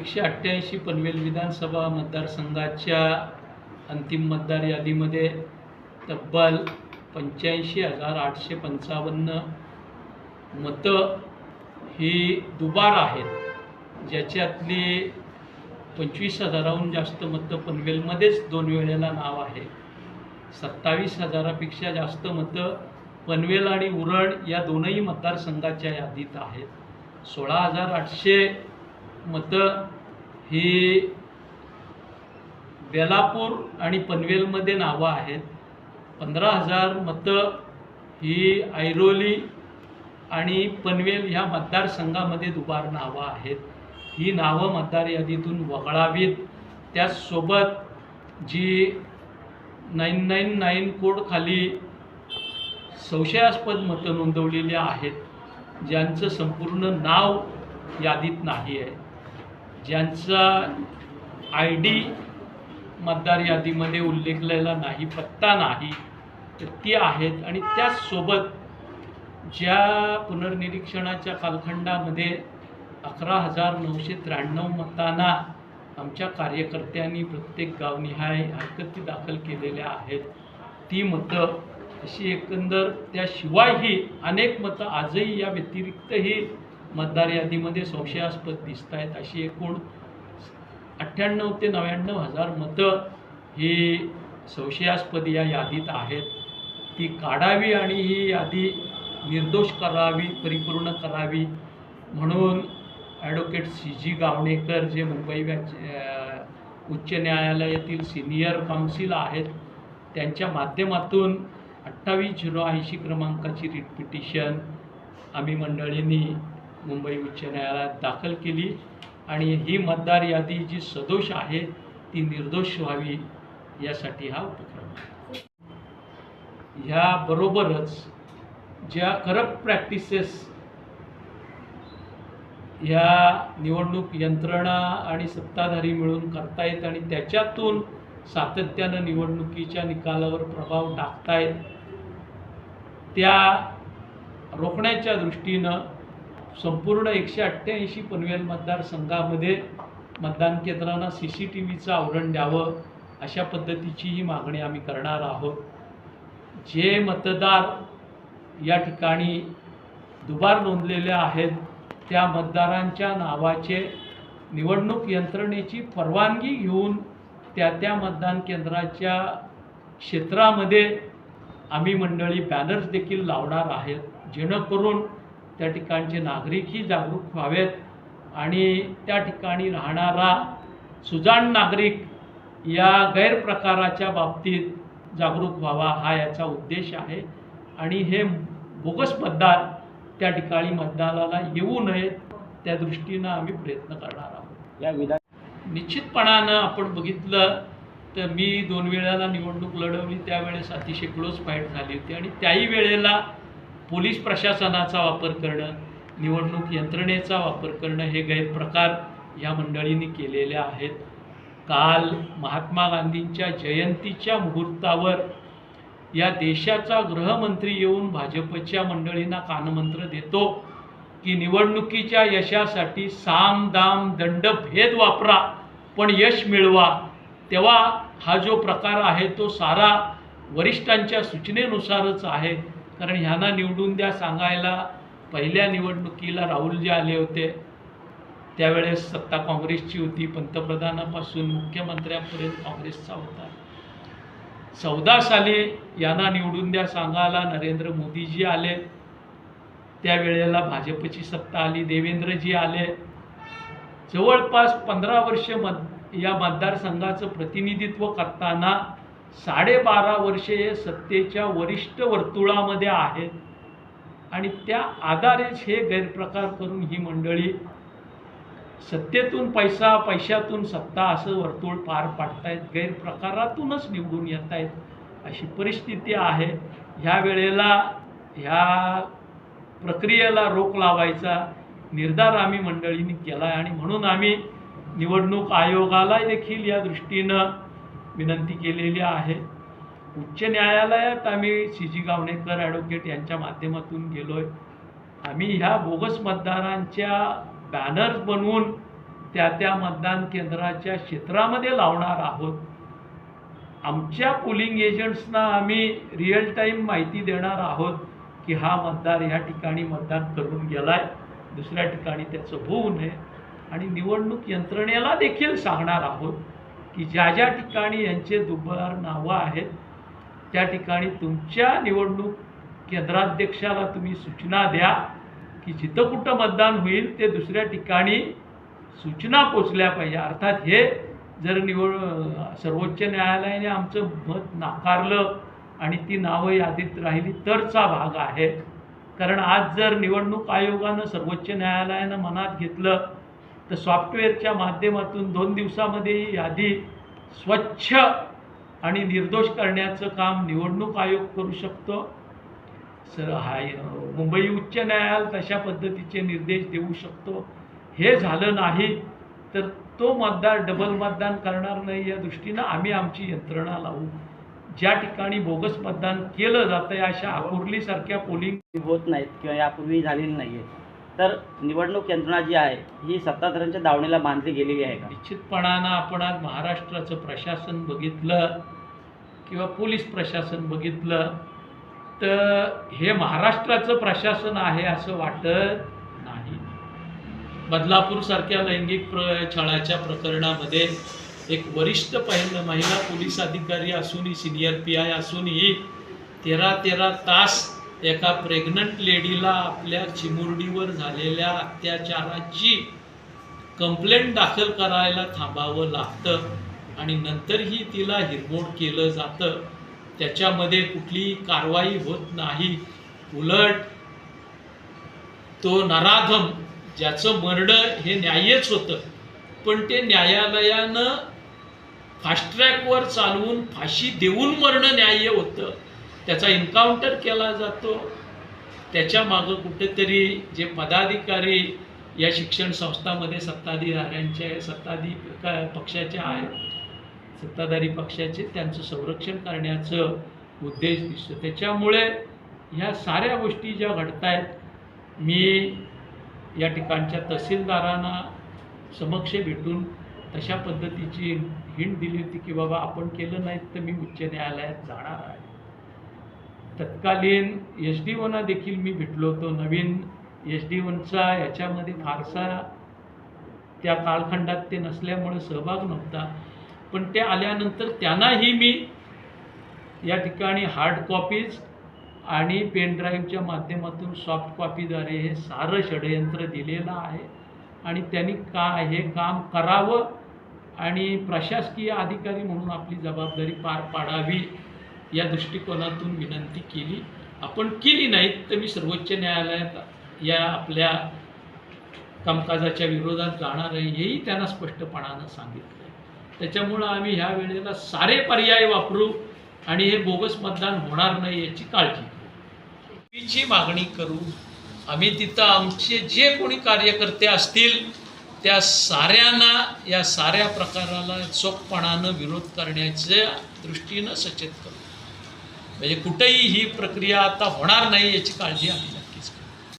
एकशे अठ्ठ्याऐंशी पनवेल विधानसभा मतदारसंघाच्या अंतिम मतदार यादीमध्ये तब्बल पंच्याऐंशी हजार आठशे पंचावन्न मतं ही दुबार आहेत. ज्याच्यातली पंचवीस हजाराहून जास्त मतं पनवेलमध्येच दोन वेळेला नाव आहे. सत्तावीस हजारापेक्षा जास्त मतं पनवेल आणि उरण या दोनही मतदारसंघाच्या यादीत आहेत. सोळा हजार आठशे मतं ही बेलापूर आणि पनवेलमध्ये नावं आहेत. पंधरा हजार मतं ही ऐरोली आणि पनवेल ह्या मतदारसंघामध्ये दुबार नावं आहेत. ही नावं मतदार यादीतून वगळावीत. त्याचसोबत जी नाईन नाईन नाईन कोडखाली संशयास्पद मतं नोंदवलेली आहेत ज्यांचं संपूर्ण नाव यादीत नाही आहे. ज्यांचा आय डी मतदार यादीमध्ये उल्लेखलेला नाही पत्ता नाही तर ती आहेत. आणि त्याचसोबत ज्या पुनर्निरीक्षणाच्या कालखंडामध्ये अकरा हजार नऊशे त्र्याण्णव मतांना आमच्या कार्यकर्त्यांनी प्रत्येक गावनिहाय हरकती दाखल केलेल्या आहेत. ती मतं अशी एकंदर त्याशिवायही अनेक मतं आजही या व्यतिरिक्तही मतदार यादीमध्ये संशयास्पद दिसत आहेत अशी एकूण अठ्ठ्याण्णव ते नव्याण्णव हजार मतं ही संशयास्पद या यादीत आहेत. ती काढावी आणि ही यादी निर्दोष करावी परिपूर्ण करावी म्हणून ॲडव्होकेट सी जी गावणेकर जे मुंबई उच्च न्यायालयातील सिनियर काउन्सिल आहेत त्यांच्या माध्यमातून अठ्ठावीस झिरो ऐंशी क्रमांकाची रिट पिटिशन आम्ही मंडळींनी मुंबई उच्च न्यायालयात दाखल केली आणि ही मतदार यादी जी सदोष आहे ती निर्दोष व्हावी यासाठी हा उपक्रम आहे. ह्याबरोबरच ज्या करप्ट प्रॅक्टिसेस ह्या निवडणूक यंत्रणा आणि सत्ताधारी मिळून करतायत आणि त्याच्यातून सातत्यानं निवडणुकीच्या निकालावर प्रभाव टाकतायत त्या रोखण्याच्या दृष्टीनं संपूर्ण एकशे अठ्ठ्याऐंशी पनवेल मतदारसंघामध्ये मतदान केंद्रांना सी सी टी व्हीचं आवरण द्यावं अशा पद्धतीची ही मागणी आम्ही करणार आहोत. जे मतदार या ठिकाणी दुबार नोंदलेले आहेत त्या मतदारांच्या नावाचे निवडणूक यंत्रणेची परवानगी घेऊन त्या त्या मतदान केंद्राच्या क्षेत्रामध्ये आम्ही मंडळी बॅनर्स देखील लावणार आहेत जेणेकरून त्या ठिकाणचे नागरिकही जागरूक व्हावेत आणि त्या ठिकाणी राहणारा सुजाण नागरिक या गैरप्रकाराच्या बाबतीत जागरूक व्हावा हा याचा उद्देश आहे. आणि हे बोगस मतदार त्या ठिकाणी मतदानाला येऊ नयेत त्या दृष्टीनं आम्ही प्रयत्न करणार आहोत. या विधान निश्चितपणानं आपण बघितलं तर मी दोन वेळेला निवडणूक लढवली त्यावेळेस अतिशय क्लोज फाईट झाली होती आणि त्याही वेळेला पोलीस प्रशासनाचा वापर करणं निवडणूक यंत्रणेचा वापर करणं हे गैरप्रकार या मंडळींनी केलेले आहेत. काल महात्मा गांधींच्या जयंतीच्या मुहूर्तावर या देशाचा गृहमंत्री येऊन भाजपच्या मंडळींना कानमंत्र देतो की निवडणुकीच्या यशासाठी साम दाम दंड भेद वापरा पण यश मिळवा. तेव्हा हा जो प्रकार आहे तो सारा वरिष्ठांच्या सूचनेनुसारच आहे. कारण ह्यांना निवडून द्या सांगायला पहिल्या निवडणुकीला राहुल जे आले होते. त्यावेळेस सत्ता काँग्रेसची होती पंतप्रधानापासून मुख्यमंत्र्यांपर्यंत काँग्रेसचा होता. चौदा साली यांना निवडून द्या सांगायला नरेंद्र मोदीजी आले. त्यावेळेला भाजपची सत्ता आली देवेंद्रजी आले. जवळपास पंधरा वर्ष मत या मतदारसंघाचं प्रतिनिधित्व करताना साडेबारा वर्षे हे सत्तेच्या वरिष्ठ वर्तुळामध्ये आहेत. आणि त्या आधारेच हे गैरप्रकार करून ही मंडळी सत्तेतून पैसा पैशातून सत्ता असं वर्तुळ पार पाडतायत. गैरप्रकारातूनच निवडून येत आहेत अशी परिस्थिती आहे. ह्या वेळेला ह्या प्रक्रियेला रोख लावायचा निर्धार आम्ही मंडळींनी केला आहे आणि म्हणून आम्ही निवडणूक आयोगाला देखील या दृष्टीनं विनंती केलेली आहे. उच्च न्यायालयात आम्ही सी जी गावणेकर ॲडव्होकेट यांच्या माध्यमातून गेलो आहे आम्ही ह्या बोगस मतदारांच्या बॅनर्स बनवून त्या त्या मतदान केंद्राच्या क्षेत्रामध्ये लावणार आहोत. आमच्या पोलिंग एजंट्सना आम्ही रिअल टाईम माहिती देणार आहोत की हा मतदार ह्या ठिकाणी मतदान करून गेलाय दुसऱ्या ठिकाणी त्याचं होऊ नये. आणि निवडणूक यंत्रणेला देखील सांगणार आहोत. की ज्या ज्या ठिकाणी यांचे दुबार नावं आहेत त्या ठिकाणी तुमच्या निवडणूक केंद्राध्यक्षाला तुम्ही सूचना द्या की जिथं कुठं मतदान होईल ते दुसऱ्या ठिकाणी सूचना पोचल्या पाहिजे. अर्थात हे जर निवड सर्वोच्च न्यायालयाने आमचं मत नाकारलं आणि ती नावं यादीत राहिली तरचा भाग आहे. कारण आज जर निवडणूक आयोगानं सर्वोच्च न्यायालयानं मनात घेतलं तर सॉफ्टवेअरच्या माध्यमातून दोन दिवसामध्ये ही यादी स्वच्छ आणि निर्दोष करण्याचं काम निवडणूक आयोग करू शकतो. सर हाय मुंबई उच्च न्यायालय तशा पद्धतीचे निर्देश देऊ शकतो. हे झालं नाही तर तो मतदार डबल मतदान करणार नाही. या दृष्टीनं आम्ही आमची यंत्रणा लावू. ज्या ठिकाणी बोगस मतदान केलं जातं अशा आकुर्लीसारख्या पोलिंग होत नाहीत किंवा यापूर्वी झालेली नाही आहेत तर निवडणूक यंत्रणा जी आहे ही सत्ताधाऱ्यांच्या दावणीला बांधली गेलेली आहे का? निश्चितपणानं आपण आज महाराष्ट्राचं प्रशासन बघितलं किंवा पोलीस प्रशासन बघितलं तर हे महाराष्ट्राचं प्रशासन आहे असं वाटत नाही. बदलापूरसारख्या लैंगिक प्र छळाच्या प्रकरणामध्ये एक वरिष्ठ पहिलं महिला पोलीस अधिकारी असूनही सिनियर पी आय असूनही तेरा तेरा तास एका प्रेग्नंट लेडीला आपल्या चिमुरडीवर झालेल्या अत्याचाराची कंप्लेंट दाखल करायला थांबावं लागतं आणि नंतरही तिला हिरमोड केलं जातं. त्याच्यामध्ये कुठलीही कारवाई होत नाही. उलट तो नराधम ज्याचं मर्डर हे न्याय्यच होतं पण ते न्यायालयानं फास्ट ट्रॅकवर चालवून फाशी देऊन मरणं न्याय्य होतं. त्याचा एन्काउंटर केला जातो. त्याच्या मागं कुठेतरी जे पदाधिकारी या शिक्षण संस्थामध्ये सत्ताधिकाऱ्यांचे सत्ताधी पक्षाचे आहेत सत्ताधारी पक्षाचे त्यांचं संरक्षण करण्याचं उद्देश दिसतो. त्याच्यामुळे ह्या साऱ्या गोष्टी ज्या घडत आहेत मी या ठिकाणच्या तहसीलदारांना समक्ष भेटून तशा पद्धतीची हिंट दिली होती की बाबा आपण केलं नाही तर मी उच्च न्यायालयात जाणार आहे. तत्कालीन एच डी ओना देखील मी भेटलो होतो. नवीन एच डी ओनचा याच्यामध्ये फारसा त्या कालखंडात ते नसल्यामुळे सहभाग नव्हता. पण ते आल्यानंतर त्यांनाही मी या ठिकाणी हार्ड कॉपीज आणि पेन ड्राईव्हच्या माध्यमातून सॉफ्ट कॉपीद्वारे हे सारं षडयंत्र दिलेलं आहे. आणि त्यांनी का हे काम करावं आणि प्रशासकीय अधिकारी म्हणून आपली जबाबदारी पार पाडावी या दृष्टिकोनातून विनंती केली. आपण केली नाहीत तर मी सर्वोच्च न्यायालयात या आपल्या कामकाजाच्या विरोधात जाणार आहे हेही त्यांना स्पष्टपणानं सांगितलं आहे त्याच्यामुळं आम्ही ह्या वेळेला सारे पर्याय वापरू आणि हे बोगस मतदान होणार नाही याची काळजी घेऊ. ची मागणी करू. आम्ही तिथं आमचे जे कोणी कार्यकर्ते असतील त्या साऱ्यांना या साऱ्या प्रकाराला चोखपणानं विरोध करण्याच्या दृष्टीनं सचेत करू. म्हणजे कुठेही ही प्रक्रिया आता होणार नाही याची काळजी आम्ही